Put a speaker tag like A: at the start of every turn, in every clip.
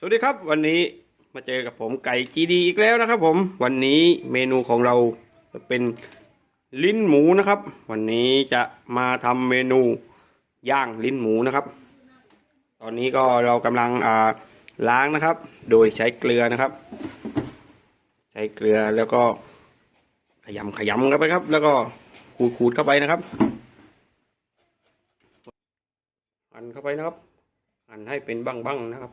A: สวัสดีครับวันนี้มาเจอกับผมไก่จีดีอีกแล้วนะครับ ผมวันนี้เมนูของเราจะเป็นลิ้นหมูนะครับ วันนี้จะมาทำเมนูย่างลิ้นหมูนะครับ ตอนนี้ก็เรากำลังอ่าล้างนะครับ โดยใช้เกลือนะครับ ใช้เกลือแล้วก็ขยำขยำเข้าไปครับ แล้วก็ขูดขูดเข้าไปนะครับหั่นเข้าไปนะครับหั่นให้เป็นบ้างๆนะครับ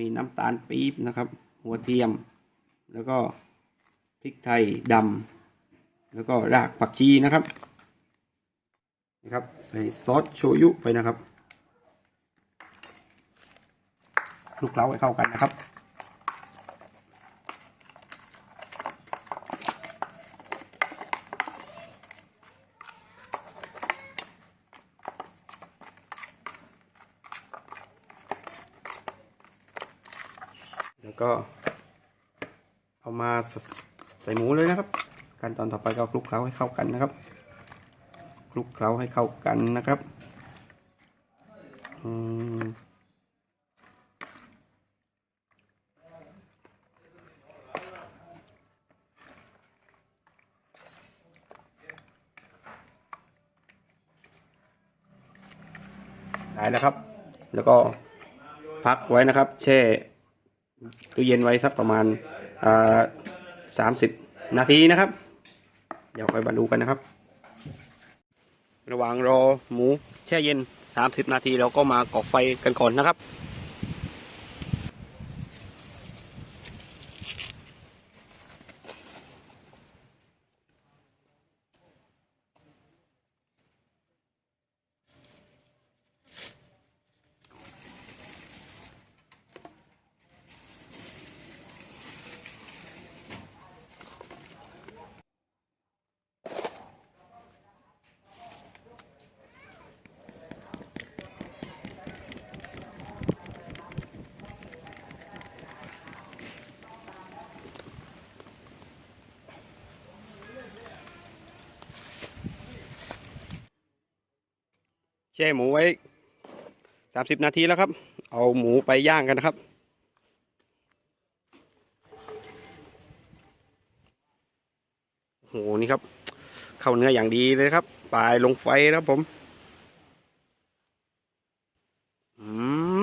A: มีน้ำตาลปี๊บนะครับ หัวเทียม แล้วก็พริกไทยดำแล้วก็รากผักชีนะครับนะครับใส่ซอสโชยุไปนะครับคลุกเคล้าให้เข้ากันนะครับ ก็ เอามาใส่หมูเลยนะครับ ขั้นตอนต่อไปก็คลุกเคล้าให้เข้ากันนะครับคลุกเคล้าให้เข้ากันนะครับอืมได้แล้วครับ แล้วก็พักไว้นะครับ แช่ ตู้เย็นไว้สักประมาณสามสิบนาทีนะครับ เดี๋ยวค่อยมาดูกันนะครับ ระหว่างรอหมูแช่เย็นสามสิบนาทีเราก็มาก่อไฟกันก่อนนะครับ ช่หมูไว้สามสิบนาทีแล้วครับ เอาหมูไปย่างกันนะครับ โอ้โห นี่ครับ เข้าเนื้ออย่างดีเลยครับ ปลายลงไฟนะครับผม อื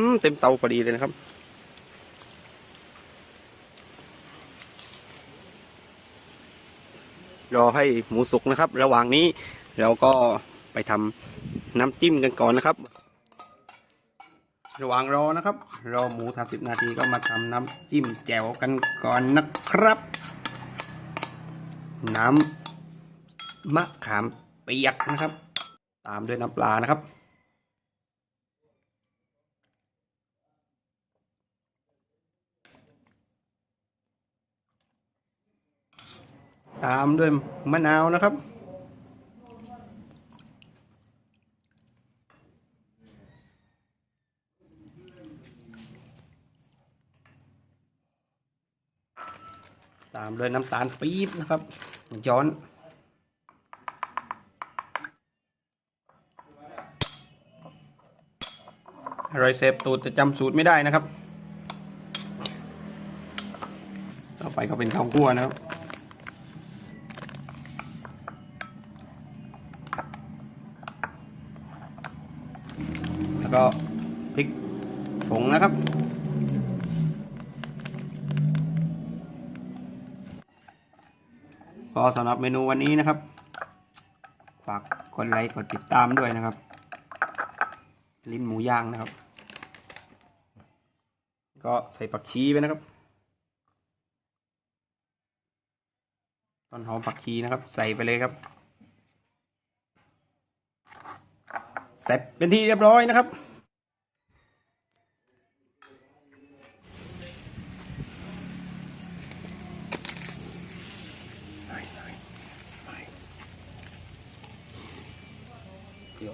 A: ม เต็มเตาพอดีเลยนะครับรอให้หมูสุกนะครับ ระหว่างนี้เราก็ไปทำ น้ำจิ้มกันก่อนนะครับ ระหว่างรอนะครับ รอหมูสามสิบนาทีก็มาทำน้ำจิ้มแจ่วกันก่อนนะครับ น้ำมะขามเปียกนะครับ ตามด้วยน้ำปลานะครับตามด้วยมะนาวนะครับ ตามด้วยน้ำตาลปี๊บนะครับย้อน อร่อยเซฟตูดจะจำสูตรไม่ได้นะครับ ต่อไปก็เป็นข้าวคั่วนะครับแล้วก็พริกผงนะครับ ก็สำหรับเมนูวันนี้นะครับ ฝากกดไลค์กดติดตามด้วยนะครับ ลิ้นหมูย่างนะครับ ก็ใส่ผักชีไปนะครับต้นหอมผักชีนะครับ ใส่ไปเลยครับ เสร็จเป็นที่เรียบร้อยนะครับ ย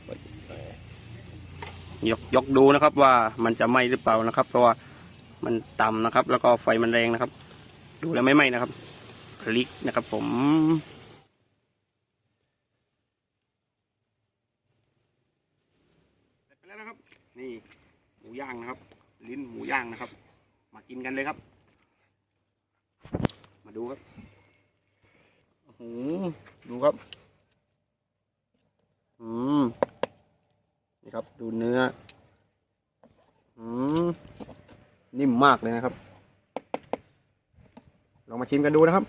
A: กยกดูนะครับว่ามันจะไหมหรือเปล่านะครับ เพราะว่ามันต่ำนะครับ แล้วก็ไฟมันแรงนะครับ ดูแล้วไม่ไหมนะครับ คลิกนะครับผมเสร็จไปแล้วนะครับ นี่หมูย่างนะครับ ลิ้นหมูย่างนะครับ มากินกันเลยครับ มาดูครับโอ้โหดูครับ อืม นี่ ครับ ดูเนื้ออืมนิ่มมากเลยนะครับ ลองมาชิมกันดูนะครับ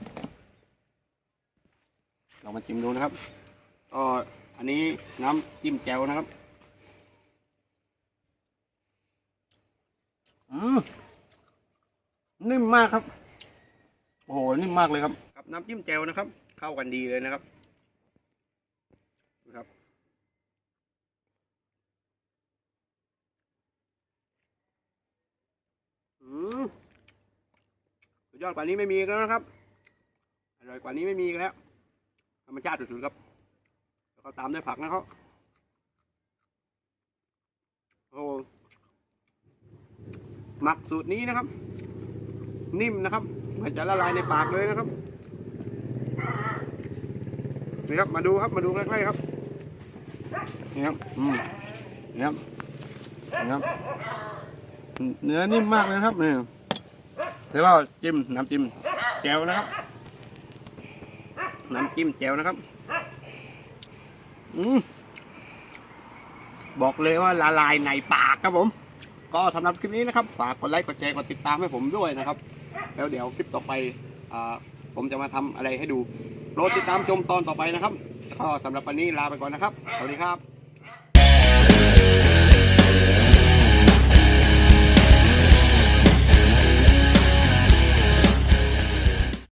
A: ลองมาชิมดูนะครับก็อันนี้น้ำจิ้มแจ่วนะครับอืมนิ่มมากครับ โอ้โห นิ่มมากเลยครับครับน้ำจิ้มแจ่วนะครับ เข้ากันดีเลยนะครับ อืม สุดยอดกว่านี้ไม่มีแล้วนะครับ อร่อยกว่านี้ไม่มีแล้ว ธรรมชาติสุดๆครับ แล้วก็ตามด้วยผักนะครับ โอ้หมักสูตรนี้นะครับ นิ่มนะครับมันจะละลายในปากเลยนะครับนี่ครับ มาดูครับ มาดูใกล้ๆครับ นี่ครับ อืมนี่ครับ นี่ครับ เนื้อนิ่มมากเลยนะครับนี่แล้วก็จิ้มน้ำจิ้มแจ่วนะครับ น้ำจิ้มแจ่วนะครับ อืมบอกเลยว่าละลายในปากครับผม ก็สำหรับคลิปนี้นะครับ ฝากกดไลค์กดแชร์กดติดตามให้ผมด้วยนะครับ แล้วเดี๋ยวคลิปต่อไปอ่าผมจะมาทำอะไรให้ดูโปรดติดตามชมตอนต่อไปนะครับ ก็สำหรับวันนี้ลาไปก่อนนะครับ สวัสดีครับ